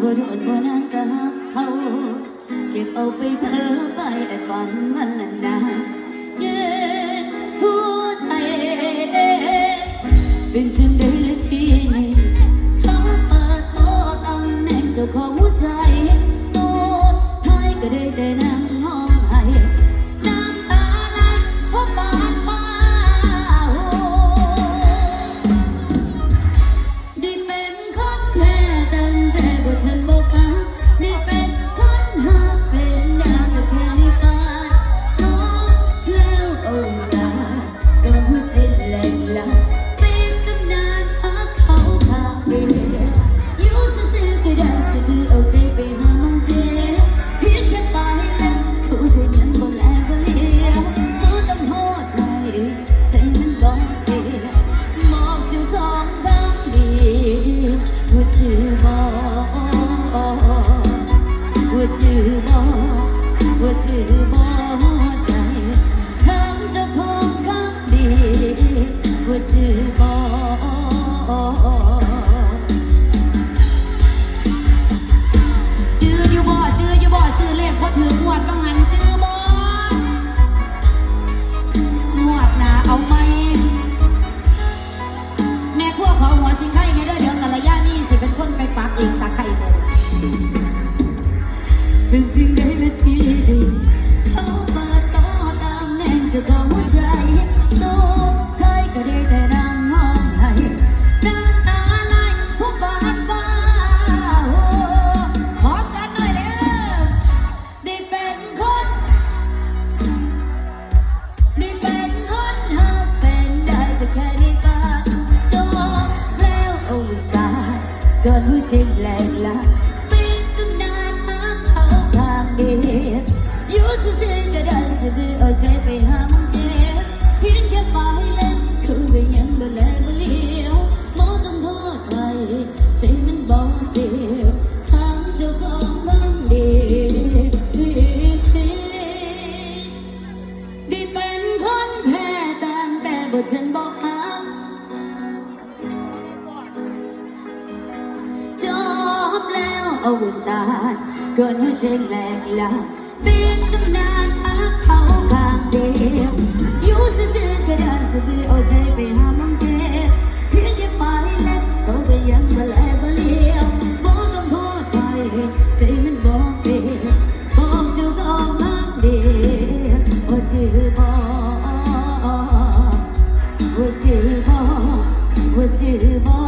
บ่โดนบ่นานก็หับเขา เก็บเอาไปเพ้อไปไอ้ฝันมันละนานเย็นหัวใจเป็นจังได้ละ ง ว่จือบอกจืออยู่บ่จืออยู่บ่ซื้อเลขบ่ถือหวดบางหันจือบ่หวดหนาเอาไหมแม่ครัวของหัวสิงไข่ในเด้อเดี๋ยวกัลยานี่สิเป็นคนไปปักเองตาไข่เลยเป็นจริงได้ละทีเดียวเขาเปิ กินหัวใจแหลกละเป็นตำนานหักเขาข้างเดียวอยู่ซื่อๆก็ได้ซื่อๆเอาใจไปหามันเจ็บเพียงแค่ปลายเล่นคือก็ยังบ่แลบ่เลี้ยวมองต้องโทษไปใจมันบ่เดียวทางเจ้าของมันเดียวได้เป็นคนแพ้ตั้งแต่บทฉันบอก âu sàn gần như trên lạnh là biết tâm nan ác thấu càng đêm. Yêu sẽ sẽ cái đàn sự vì ôi thế về hà mong thế khiến em mãi lên có về em và lại bao liêu. Bố trong bố tay thế nên bỏ đi bố chưa có mang đi ôi chưa bỏ, ôi chưa bỏ, ôi chưa bỏ.